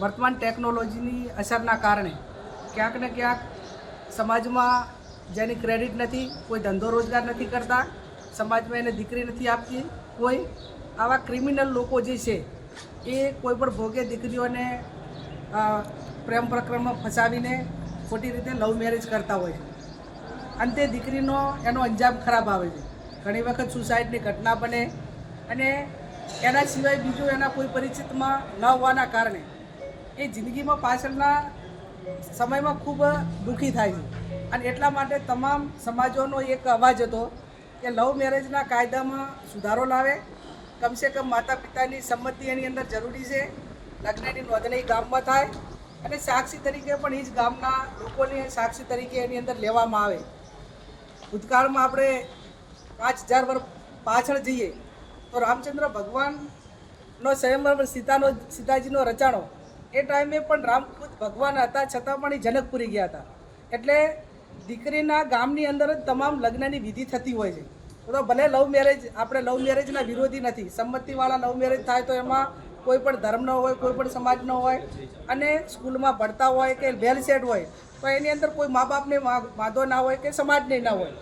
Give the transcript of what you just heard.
વર્તમાન ટેકનોલોજીની અસરના કારણે ક્યાંક ને ક્યાંક સમાજમાં જેની ક્રેડિટ નથી, કોઈ ધંધો રોજગાર નથી કરતા, સમાજમાં એને દીકરી નથી આપતી, કોઈ આવા ક્રિમિનલ લોકો જે છે, એ કોઈ પણ ભોગે દીકરીઓને પ્રેમ પ્રકરણમાં ફસાવીને ખોટી રીતે લવ મેરેજ કરતા હોય છે. અંતે દીકરીનો એનો અંજામ ખરાબ આવે છે. ઘણી વખત સુસાઇડની ઘટના બને અને એના સિવાય બીજું એના કોઈ પરિચિતમાં ન હોવાના કારણે એ જિંદગીમાં પાછળના સમયમાં ખૂબ દુઃખી થાય છે. અને એટલા માટે તમામ સમાજોનો એક અવાજ હતો કે લવ મેરેજના કાયદામાં સુધારો લાવે. કમસે કમ માતા પિતાની સંમતિ એની અંદર જરૂરી છે. લગ્નની નોંધણી ગામમાં થાય અને સાક્ષી તરીકે પણ એ જ ગામના લોકોને સાક્ષી તરીકે એની અંદર લેવામાં આવે. ભૂતકાળમાં આપણે પાંચ હજાર વર્ષ પાછળ જઈએ તો રામચંદ્ર ભગવાનનો સ્વયંવર સીતાનો સીતાજીનો રચાણો એ ટાઈમે પણ રામ ખુદ ભગવાન હતા, છતાં પણ એ જનકપુરી ગયા હતા. એટલે દીકરીના ગામની અંદર જ તમામ લગ્નની વિધિ થતી હોય છે. તો ભલે લવ મેરેજ આપણે લવ મેરેજના વિરોધી નથી. સંમતિવાળા લવ મેરેજ થાય તો એમાં કોઈ પણ ધર્મનો હોય, કોઈ પણ સમાજનો હોય અને સ્કૂલમાં ભણતા હોય કે વેલ સેટ હોય, તો એની અંદર કોઈ મા બાપને વાંધો ના હોય કે સમાજને ના હોય.